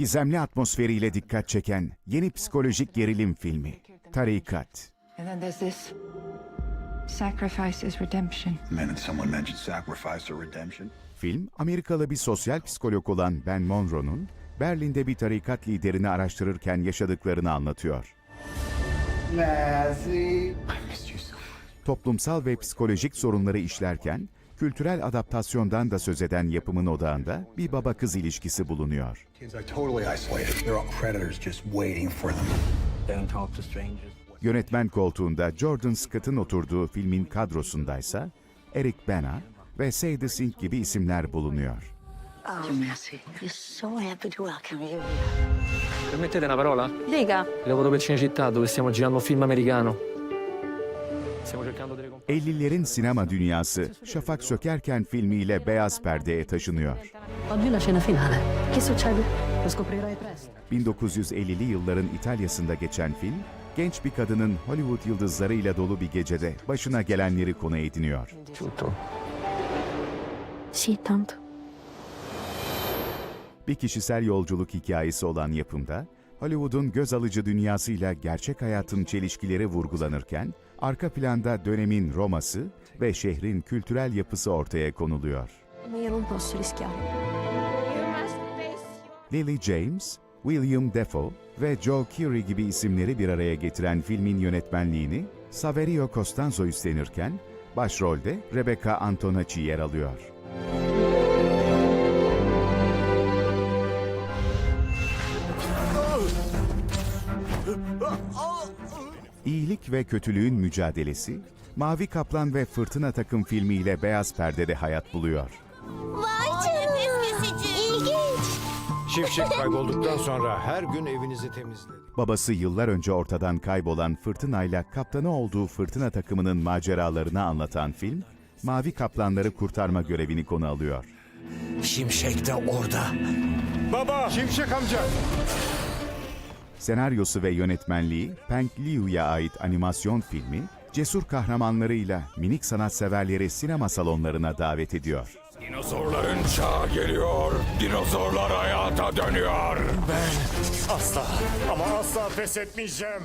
Gizemli atmosferiyle dikkat çeken yeni psikolojik gerilim filmi Tarikat. Film, Amerikalı bir sosyal psikolog olan Ben Monroe'nun Berlin'de bir tarikat liderini araştırırken yaşadıklarını anlatıyor. Toplumsal ve psikolojik sorunları işlerken, kültürel adaptasyondan da söz eden yapımın odağında bir baba kız ilişkisi bulunuyor. Yönetmen koltuğunda Jordan Scott'ın oturduğu filmin kadrosundaysa Eric Bana ve Sadie Sink gibi isimler bulunuyor. Oh, Messi, we're so happy to welcome you. Permettete una parola? Dica. Lavoro per Cinecittà dove stiamo girando un film americano. Stiamo cercando 50'lerin sinema dünyası Şafak Sökerken filmiyle beyaz perdeye taşınıyor. Oggi è la scena finale. Che succede? Lo scoprirai presto. 1950'li yılların İtalya'sında geçen film, genç bir kadının Hollywood yıldızlarıyla dolu bir gecede başına gelenleri konu ediniyor. Bir kişisel yolculuk hikayesi olan yapımda, Hollywood'un göz alıcı dünyasıyla gerçek hayatın çelişkileri vurgulanırken, arka planda dönemin Roma'sı ve şehrin kültürel yapısı ortaya konuluyor. Lily James, William Defoe ve Joe Keery gibi isimleri bir araya getiren filmin yönetmenliğini Saverio Costanzo üstlenirken, başrolde Rebecca Antonacci yer alıyor. İyilik ve kötülüğün mücadelesi, Mavi Kaplan ve Fırtına Takım filmiyle beyaz perdede hayat buluyor. Vay canına. İlginç. Şifşek kaybolduktan sonra her gün evinizi temizleyin. Babası yıllar önce ortadan kaybolan Fırtına'yla kaptanı olduğu fırtına takımının maceralarını anlatan film, Mavi Kaplanları kurtarma görevini konu alıyor. Şimşek de orada. Baba! Şimşek amca! Senaryosu ve yönetmenliği Peng Liu'ya ait animasyon filmi, cesur kahramanlarıyla minik sanatseverleri sinema salonlarına davet ediyor. Dinozorların çağı geliyor. Dinozorlar hayata dönüyor. Ben asla ama asla pes etmeyeceğim.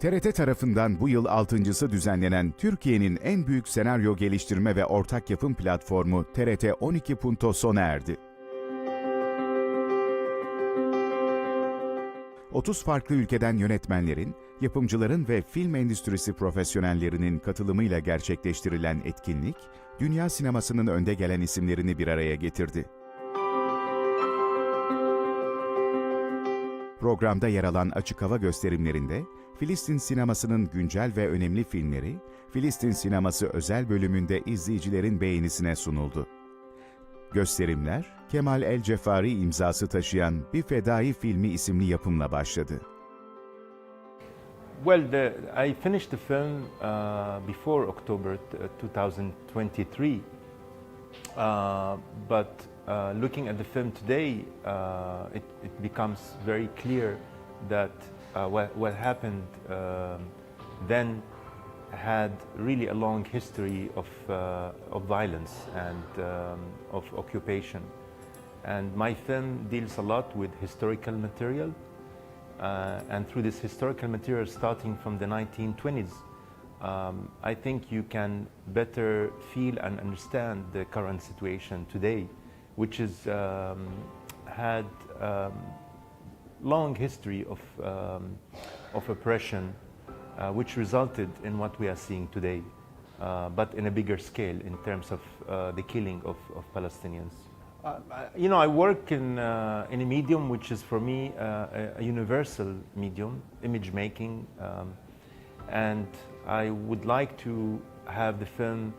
TRT tarafından bu yıl altıncısı düzenlenen Türkiye'nin en büyük senaryo geliştirme ve ortak yapım platformu TRT 12 Punto sona erdi. 30 farklı ülkeden yönetmenlerin, yapımcıların ve film endüstrisi profesyonellerinin katılımıyla gerçekleştirilen etkinlik, dünya sinemasının önde gelen isimlerini bir araya getirdi. Programda yer alan açık hava gösterimlerinde Filistin sinemasının güncel ve önemli filmleri, Filistin sineması özel bölümünde izleyicilerin beğenisine sunuldu. Gösterimler, Kemal El Cefari imzası taşıyan Bir Fedai filmi isimli yapımla başladı. Well, the, I finished the film uh, before October t- uh, 2023, uh, but uh, looking at the film today, uh, it, it becomes very clear that uh, what, what happened um, then had really a long history of, uh, of violence and um, of occupation. And my film deals a lot with historical material. Uh, and through this historical material starting from the 1920s, um, I think you can better feel and understand the current situation today, which is um, had um, long history of, um, of oppression, uh, which resulted in what we are seeing today, uh, but in a bigger scale in terms of uh, the killing of, of Palestinians. Uh, you know, I work in, uh, in a medium which is for me uh, a, a universal medium, image making, um, and I would like to have the film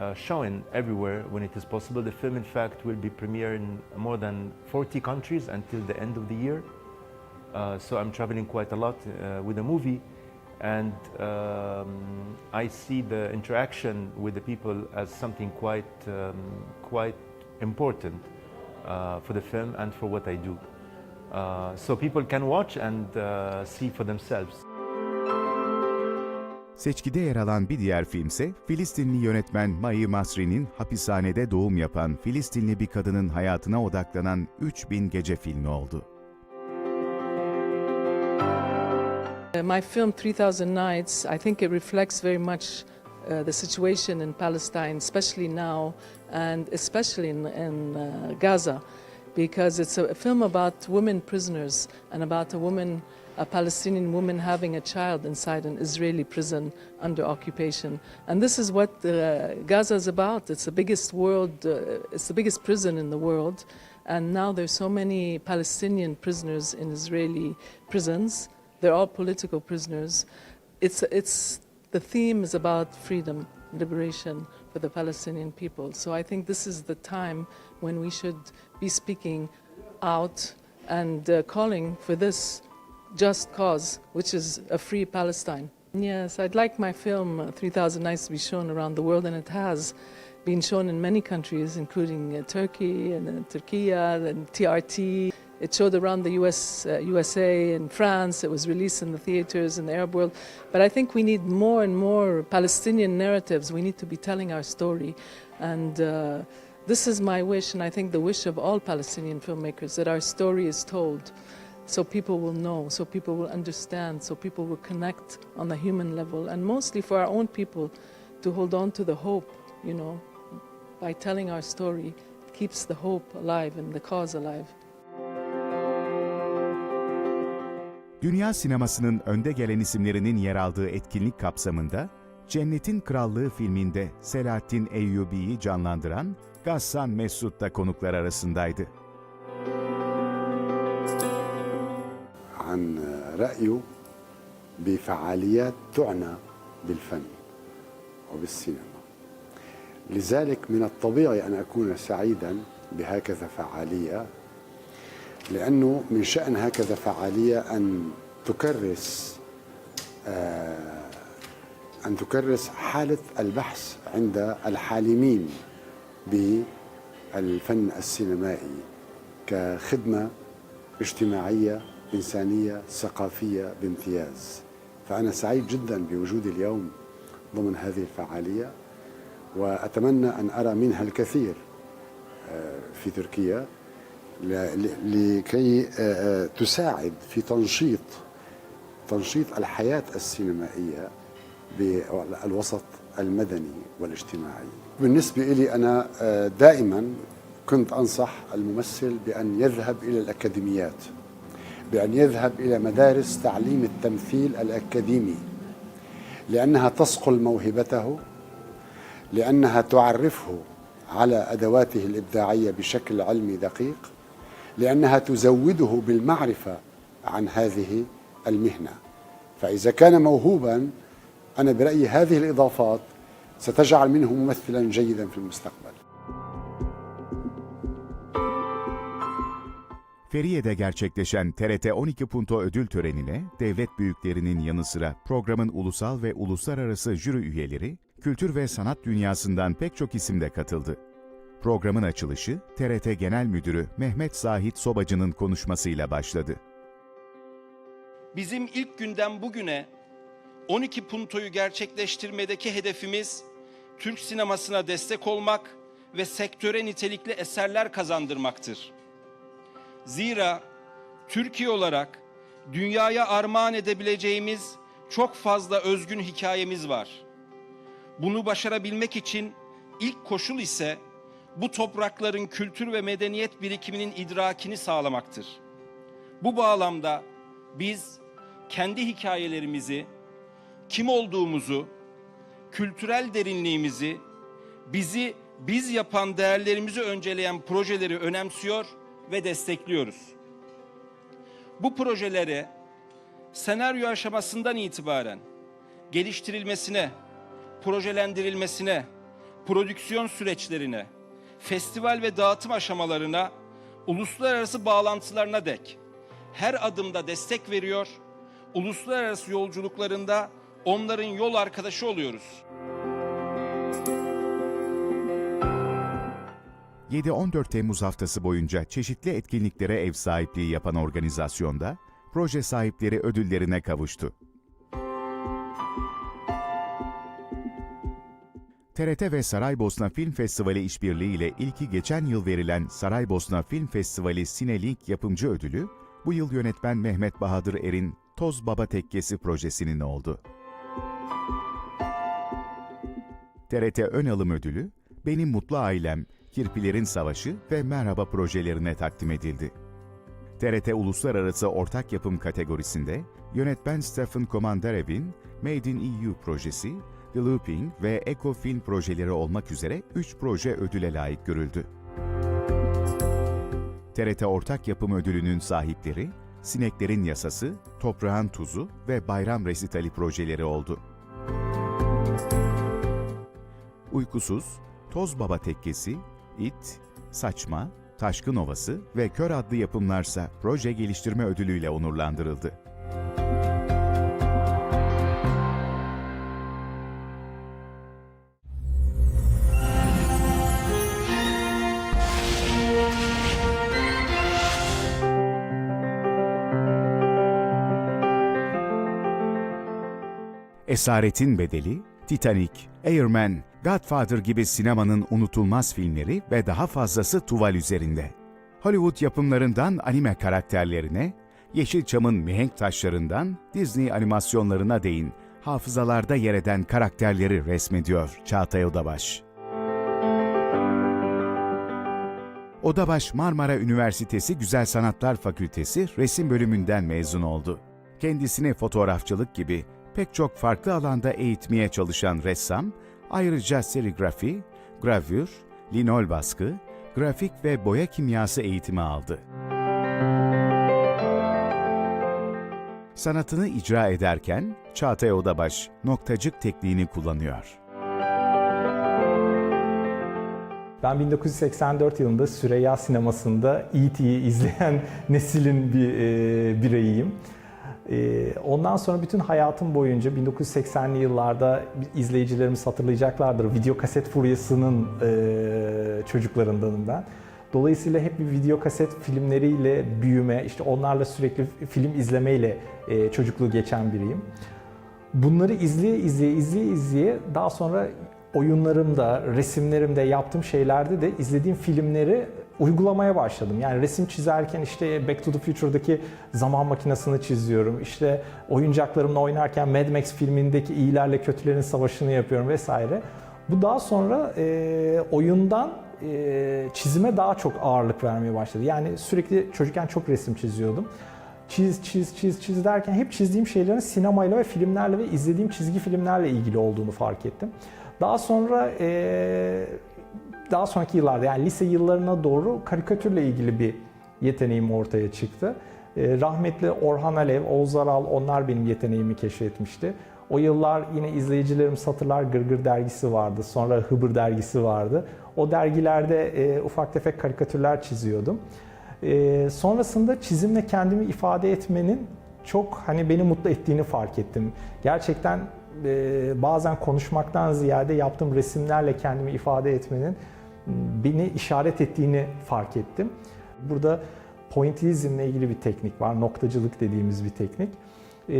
uh, shown everywhere when it is possible. The film, in fact, will be premiered in more than 40 countries until the end of the year. Uh, so I'm traveling quite a lot uh, with the movie, and um, I see the interaction with the people as something quite, um, quite important uh, for the film and for what I do. uh, so people can watch and see for themselves. Seçkide yer alan bir diğer filmse Filistinli yönetmen Mai Masri'nin hapishanede doğum yapan Filistinli bir kadının hayatına odaklanan 3000 Gece filmi oldu. Uh, My film 3000 Nights, I think it reflects very much uh, the situation in Palestine, especially now, and especially in, in uh, Gaza, because it's a, a film about women prisoners and about a woman, a Palestinian woman having a child inside an Israeli prison under occupation. And this is what uh, Gaza is about. It's the biggest world, uh, it's the biggest prison in the world. And now there's so many Palestinian prisoners in Israeli prisons. They're all political prisoners. It's, it's, the theme is about freedom, liberation for the Palestinian people. So I think this is the time when we should be speaking out and uh, calling for this just cause, which is a free Palestine. Yes, I'd like my film uh, 3000 Nights to be shown around the world, and it has been shown in many countries, including uh, Turkey and uh, Turkey and TRT. It showed around the US, uh, USA and France. It was released in the theaters in the Arab world. But I think we need more and more Palestinian narratives. We need to be telling our story. And uh, this is my wish, and I think the wish of all Palestinian filmmakers, that our story is told so people will know, so people will understand, so people will connect on the human level, and mostly for our own people to hold on to the hope, you know, by telling our story, keeps the hope alive and the cause alive. Dünya sinemasının önde gelen isimlerinin yer aldığı etkinlik kapsamında Cennetin Krallığı filminde Selahattin Eyyubi'yi canlandıran Gassan Mesut da konuklar arasındaydı. عن رأيه بفعاليات تعنى بالفن وبالسينما. لذلك من الطبيعي أن أكون سعيدا بهكذا فعالية لأنه من شأن هكذا فعالية أن تكرس آه، أن تكرس حالة البحث عند الحالمين بالفن السينمائي كخدمة اجتماعية إنسانية ثقافية بامتياز. فأنا سعيد جدا بوجودي اليوم ضمن هذه الفعالية وأتمنى أن أرى منها الكثير آه، في تركيا لكي آه، آه، تساعد في تنشيط تنشيط الحياة السينمائية بالوسط المدني والاجتماعي. بالنسبة لي أنا دائما كنت أنصح الممثل بأن يذهب إلى الأكاديميات. بأن يذهب إلى مدارس تعليم التمثيل الأكاديمي لأنها تصقل موهبته لأنها تعرفه على أدواته الإبداعية بشكل علمي دقيق لأنها تزوده بالمعرفة عن هذه المهنة. فإذا كان موهوبا أنا برأيي هذه الإضافات ستجعل منه ممثلا جيدا في المستقبل. Feriye'de gerçekleşen TRT 12 Punto ödül törenine devlet büyüklerinin yanı sıra programın ulusal ve uluslararası jüri üyeleri, kültür ve sanat dünyasından pek çok isim de katıldı. Programın açılışı TRT Genel Müdürü Mehmet Zahit Sobacı'nın konuşmasıyla başladı. Bizim ilk günden bugüne 12 puntoyu gerçekleştirmedeki hedefimiz Türk sinemasına destek olmak ve sektöre nitelikli eserler kazandırmaktır. Zira Türkiye olarak dünyaya armağan edebileceğimiz çok fazla özgün hikayemiz var. Bunu başarabilmek için ilk koşul ise bu toprakların kültür ve medeniyet birikiminin idrakini sağlamaktır. Bu bağlamda biz kendi hikayelerimizi, kim olduğumuzu, kültürel derinliğimizi, bizi biz yapan değerlerimizi önceleyen projeleri önemsiyor ve destekliyoruz. Bu projelere senaryo aşamasından itibaren geliştirilmesine, projelendirilmesine, prodüksiyon süreçlerine, festival ve dağıtım aşamalarına, uluslararası bağlantılarına dek her adımda destek veriyor, uluslararası yolculuklarında onların yol arkadaşı oluyoruz. 7-14 Temmuz haftası boyunca çeşitli etkinliklere ev sahipliği yapan organizasyonda proje sahipleri ödüllerine kavuştu. TRT ve Saraybosna Film Festivali işbirliği ile ilki geçen yıl verilen Saraybosna Film Festivali Sinelink yapımcı ödülü, bu yıl yönetmen Mehmet Bahadır Er'in Toz Baba Tekkesi projesinin oldu. TRT Ön Alım Ödülü, Benim Mutlu Ailem, Kirpilerin Savaşı ve Merhaba projelerine takdim edildi. TRT Uluslararası Ortak Yapım kategorisinde yönetmen Stephen Komandarev'in Made in EU projesi, The Looping ve Eco Film projeleri olmak üzere 3 proje ödüle layık görüldü. TRT Ortak Yapım Ödülü'nün sahipleri, Sineklerin Yasası, Toprağın Tuzu ve Bayram Resitali projeleri oldu. Uykusuz, Toz Baba Tekkesi, İt, Saçma, Taşkın Ovası ve Kör adlı yapımlarsa proje geliştirme ödülüyle onurlandırıldı. Esaretin Bedeli, Titanic, Airman, Godfather gibi sinemanın unutulmaz filmleri ve daha fazlası tuval üzerinde. Hollywood yapımlarından anime karakterlerine, Yeşilçam'ın mihenk taşlarından Disney animasyonlarına değin hafızalarda yer eden karakterleri resmediyor Çağatay Odabaş. Odabaş Marmara Üniversitesi Güzel Sanatlar Fakültesi resim bölümünden mezun oldu. Kendisini fotoğrafçılık gibi pek çok farklı alanda eğitmeye çalışan ressam, ayrıca serigrafi, gravür, linol baskı, grafik ve boya kimyası eğitimi aldı. Sanatını icra ederken Çağatay Odabaş noktacık tekniğini kullanıyor. Ben 1984 yılında Süreyya sinemasında E.T.'yi izleyen neslin bir e, bireyiyim. E, ondan sonra bütün hayatım boyunca 1980'li yıllarda izleyicilerimiz hatırlayacaklardır. Video kaset furyasının e, çocuklarındanım ben. Dolayısıyla hep bir video kaset filmleriyle büyüme, işte onlarla sürekli film izlemeyle e, çocukluğu geçen biriyim. Bunları izleye izleye izleye izleye daha sonra oyunlarımda, resimlerimde, yaptığım şeylerde de izlediğim filmleri uygulamaya başladım. Yani resim çizerken işte Back to the Future'daki zaman makinesini çiziyorum. İşte oyuncaklarımla oynarken Mad Max filmindeki iyilerle kötülerin savaşını yapıyorum vesaire. Bu daha sonra e, oyundan e, çizime daha çok ağırlık vermeye başladı. Yani sürekli çocukken çok resim çiziyordum. Çiz, çiz, çiz, çiz derken hep çizdiğim şeylerin sinemayla ve filmlerle ve izlediğim çizgi filmlerle ilgili olduğunu fark ettim. Daha sonra e, daha sonraki yıllarda yani lise yıllarına doğru karikatürle ilgili bir yeteneğim ortaya çıktı. E, rahmetli Orhan Alev, Oğuz Aral onlar benim yeteneğimi keşfetmişti. O yıllar yine izleyicilerim satırlar Gırgır dergisi vardı. Sonra Hıbır dergisi vardı. O dergilerde e, ufak tefek karikatürler çiziyordum. E, sonrasında çizimle kendimi ifade etmenin çok hani beni mutlu ettiğini fark ettim. Gerçekten e, bazen konuşmaktan ziyade yaptığım resimlerle kendimi ifade etmenin beni işaret ettiğini fark ettim. Burada pointillizmle ilgili bir teknik var, noktacılık dediğimiz bir teknik. E,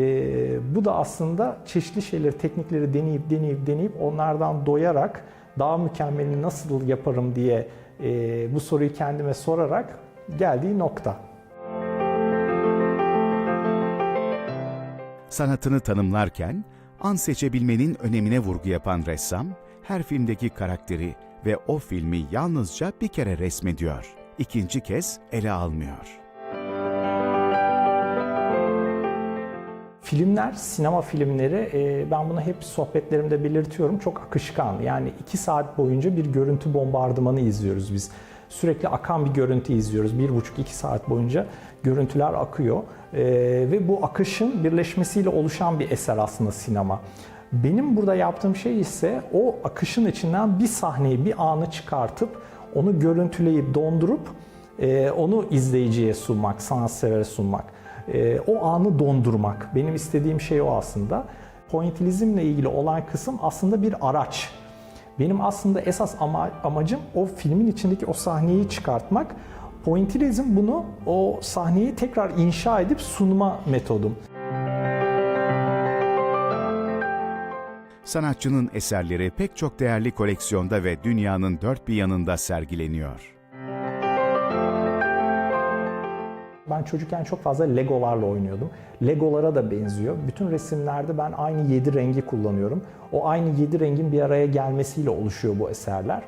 bu da aslında çeşitli şeyleri, teknikleri deneyip deneyip deneyip onlardan doyarak daha mükemmelini nasıl yaparım diye e, bu soruyu kendime sorarak geldiği nokta. Sanatını tanımlarken an seçebilmenin önemine vurgu yapan ressam, her filmdeki karakteri ve o filmi yalnızca bir kere resmediyor. İkinci kez ele almıyor. Filmler, sinema filmleri, e, ben bunu hep sohbetlerimde belirtiyorum, çok akışkan. Yani iki saat boyunca bir görüntü bombardımanı izliyoruz biz. Sürekli akan bir görüntü izliyoruz. Bir buçuk iki saat boyunca görüntüler akıyor. E, ve bu akışın birleşmesiyle oluşan bir eser aslında sinema. Benim burada yaptığım şey ise o akışın içinden bir sahneyi, bir anı çıkartıp onu görüntüleyip dondurup e, onu izleyiciye sunmak, sanatsever sunmak. E, o anı dondurmak. Benim istediğim şey o aslında. Pointillizmle ilgili olan kısım aslında bir araç. Benim aslında esas ama, amacım o filmin içindeki o sahneyi çıkartmak. Pointilizm bunu o sahneyi tekrar inşa edip sunma metodum. Sanatçının eserleri pek çok değerli koleksiyonda ve dünyanın dört bir yanında sergileniyor. Ben çocukken çok fazla Legolarla oynuyordum. Legolara da benziyor. Bütün resimlerde ben aynı yedi rengi kullanıyorum. O aynı yedi rengin bir araya gelmesiyle oluşuyor bu eserler.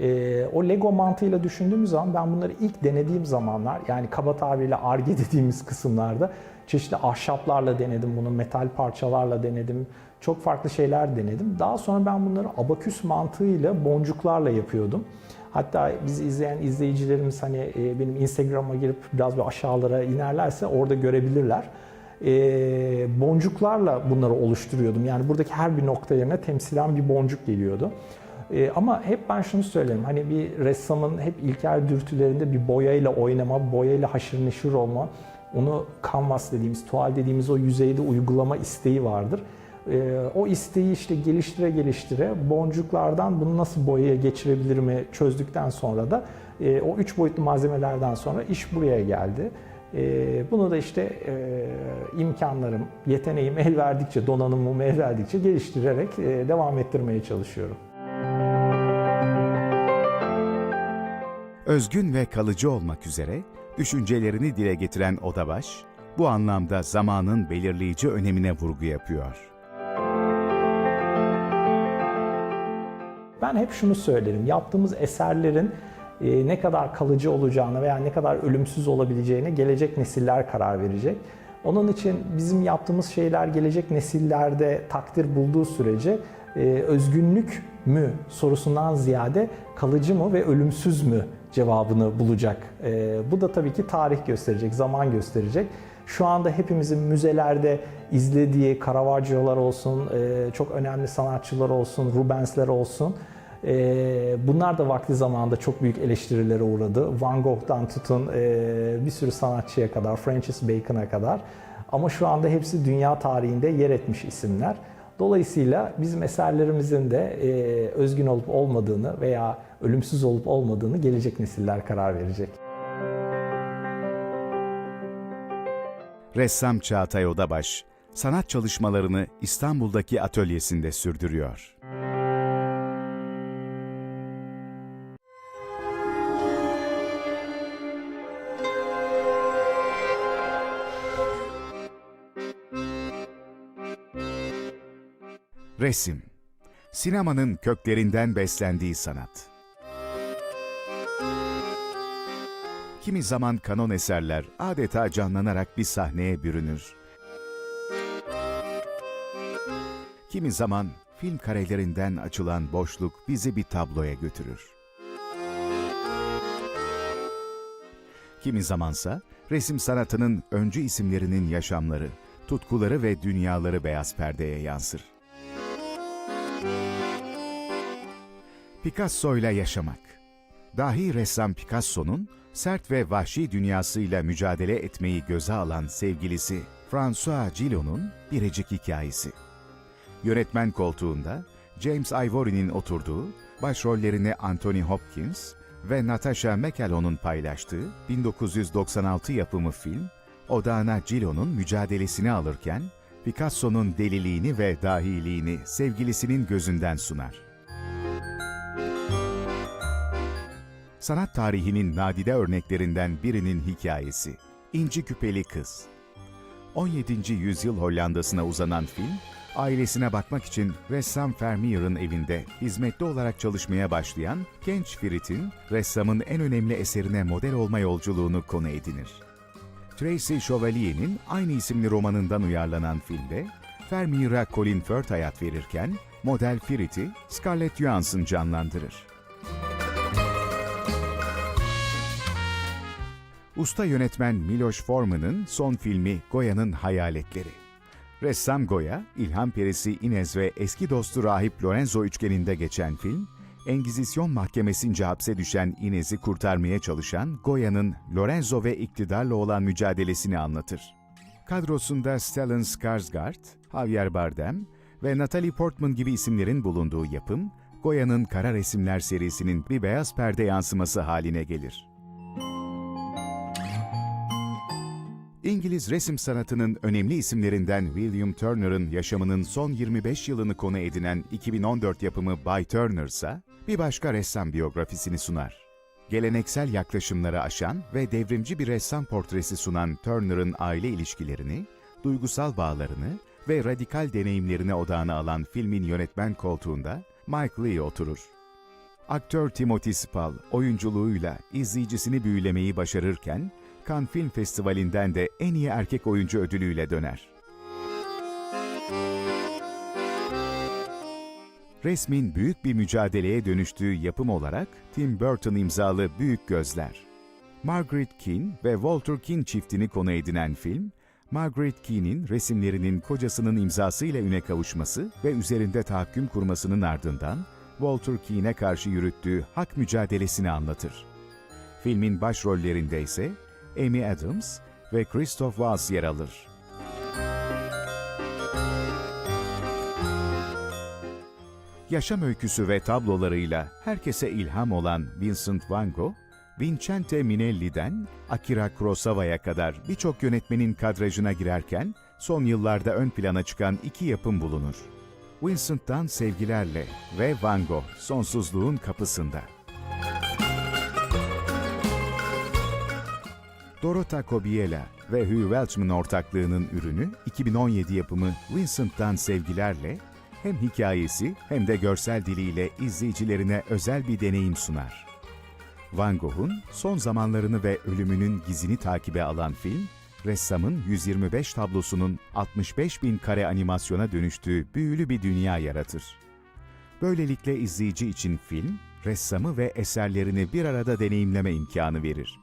Ee, o Lego mantığıyla düşündüğümüz zaman ben bunları ilk denediğim zamanlar yani kaba tabirle arge dediğimiz kısımlarda çeşitli ahşaplarla denedim bunu, metal parçalarla denedim. Çok farklı şeyler denedim. Daha sonra ben bunları abaküs mantığıyla boncuklarla yapıyordum. Hatta bizi izleyen izleyicilerimiz hani e, benim Instagram'a girip biraz bir aşağılara inerlerse orada görebilirler. E, boncuklarla bunları oluşturuyordum. Yani buradaki her bir nokta yerine temsilen bir boncuk geliyordu. E, ama hep ben şunu söylerim. Hani bir ressamın hep ilkel dürtülerinde bir boyayla oynama, boyayla haşır neşir olma, onu canvas dediğimiz, tuval dediğimiz o yüzeyde uygulama isteği vardır. Ee, o isteği işte geliştire geliştire boncuklardan bunu nasıl boyaya geçirebilirimi çözdükten sonra da e, o üç boyutlu malzemelerden sonra iş buraya geldi. E, bunu da işte e, imkanlarım, yeteneğim el verdikçe, donanımım el verdikçe geliştirerek e, devam ettirmeye çalışıyorum. Özgün ve kalıcı olmak üzere düşüncelerini dile getiren Odabaş, bu anlamda zamanın belirleyici önemine vurgu yapıyor. Ben hep şunu söylerim. Yaptığımız eserlerin e, ne kadar kalıcı olacağına veya ne kadar ölümsüz olabileceğine gelecek nesiller karar verecek. Onun için bizim yaptığımız şeyler gelecek nesillerde takdir bulduğu sürece e, özgünlük mü sorusundan ziyade kalıcı mı ve ölümsüz mü cevabını bulacak. E, bu da tabii ki tarih gösterecek, zaman gösterecek. Şu anda hepimizin müzelerde izlediği Caravaggio'lar olsun, çok önemli sanatçılar olsun, Rubens'ler olsun. E, bunlar da vakti zamanında çok büyük eleştirilere uğradı. Van Gogh'tan tutun e, bir sürü sanatçıya kadar, Francis Bacon'a kadar. Ama şu anda hepsi dünya tarihinde yer etmiş isimler. Dolayısıyla bizim eserlerimizin de e, özgün olup olmadığını veya ölümsüz olup olmadığını gelecek nesiller karar verecek. Ressam Çağatay Odabaş, sanat çalışmalarını İstanbul'daki atölyesinde sürdürüyor. Resim, sinemanın köklerinden beslendiği sanat. Kimi zaman kanon eserler adeta canlanarak bir sahneye bürünür. Kimi zaman film karelerinden açılan boşluk bizi bir tabloya götürür. Kimi zamansa resim sanatının öncü isimlerinin yaşamları, tutkuları ve dünyaları beyaz perdeye yansır. Picasso ile yaşamak. Dahi ressam Picasso'nun sert ve vahşi dünyasıyla mücadele etmeyi göze alan sevgilisi François Gillot'un biricik hikayesi. Yönetmen koltuğunda James Ivory'nin oturduğu, başrollerini Anthony Hopkins ve Natasha McElhonn'un paylaştığı 1996 yapımı film, odağına Gillot'un mücadelesini alırken Picasso'nun deliliğini ve dahiliğini sevgilisinin gözünden sunar. sanat tarihinin nadide örneklerinden birinin hikayesi. İnci Küpeli Kız. 17. yüzyıl Hollanda'sına uzanan film, ailesine bakmak için ressam Vermeer'ın evinde hizmetli olarak çalışmaya başlayan genç Frit'in ressamın en önemli eserine model olma yolculuğunu konu edinir. Tracy Chevalier'in aynı isimli romanından uyarlanan filmde, Vermeer'a Colin Firth hayat verirken, model Frit'i Scarlett Johansson canlandırır. Usta yönetmen Miloš Forman'ın son filmi Goya'nın Hayaletleri. Ressam Goya, ilham perisi Inez ve eski dostu rahip Lorenzo üçgeninde geçen film, Engizisyon mahkemesince hapse düşen Inez'i kurtarmaya çalışan Goya'nın Lorenzo ve iktidarla olan mücadelesini anlatır. Kadrosunda Stellan Skarsgård, Javier Bardem ve Natalie Portman gibi isimlerin bulunduğu yapım, Goya'nın Kara Resimler serisinin bir beyaz perde yansıması haline gelir. İngiliz resim sanatının önemli isimlerinden William Turner'ın yaşamının son 25 yılını konu edinen 2014 yapımı By Turner ise bir başka ressam biyografisini sunar. Geleneksel yaklaşımları aşan ve devrimci bir ressam portresi sunan Turner'ın aile ilişkilerini, duygusal bağlarını ve radikal deneyimlerine odağına alan filmin yönetmen koltuğunda Mike Lee oturur. Aktör Timothy Spall oyunculuğuyla izleyicisini büyülemeyi başarırken, Cannes Film Festivali'nden de en iyi erkek oyuncu ödülüyle döner. Resmin büyük bir mücadeleye dönüştüğü yapım olarak Tim Burton imzalı Büyük Gözler. Margaret Keane ve Walter Keane çiftini konu edinen film, Margaret Keane'in resimlerinin kocasının imzasıyla üne kavuşması ve üzerinde tahakküm kurmasının ardından Walter Keane'e karşı yürüttüğü hak mücadelesini anlatır. Filmin başrollerinde ise Amy Adams ve Christoph Waltz yer alır. Yaşam öyküsü ve tablolarıyla herkese ilham olan Vincent Van Gogh, Vincente Minelli'den Akira Kurosawa'ya kadar birçok yönetmenin kadrajına girerken son yıllarda ön plana çıkan iki yapım bulunur. Vincent'tan sevgilerle ve Van Gogh sonsuzluğun kapısında. Dorota Kobiela ve Hugh Welchman ortaklığının ürünü 2017 yapımı Vincent'tan sevgilerle hem hikayesi hem de görsel diliyle izleyicilerine özel bir deneyim sunar. Van Gogh'un son zamanlarını ve ölümünün gizini takibe alan film, ressamın 125 tablosunun 65 bin kare animasyona dönüştüğü büyülü bir dünya yaratır. Böylelikle izleyici için film, ressamı ve eserlerini bir arada deneyimleme imkanı verir.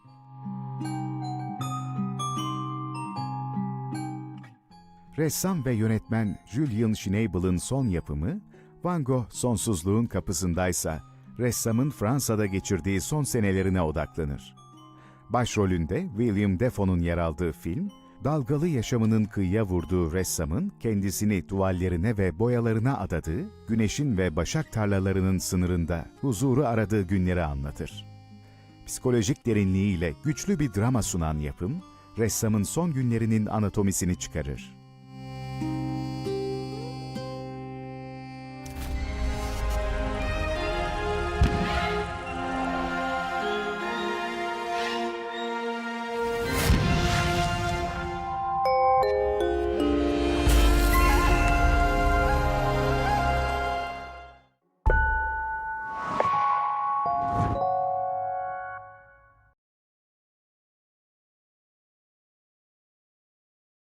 Ressam ve yönetmen Julian Schneebel'ın son yapımı, Van Gogh sonsuzluğun kapısındaysa, ressamın Fransa'da geçirdiği son senelerine odaklanır. Başrolünde William Defoe'nun yer aldığı film, dalgalı yaşamının kıyıya vurduğu ressamın kendisini tuvallerine ve boyalarına adadığı, güneşin ve başak tarlalarının sınırında huzuru aradığı günleri anlatır. Psikolojik derinliğiyle güçlü bir drama sunan yapım, ressamın son günlerinin anatomisini çıkarır.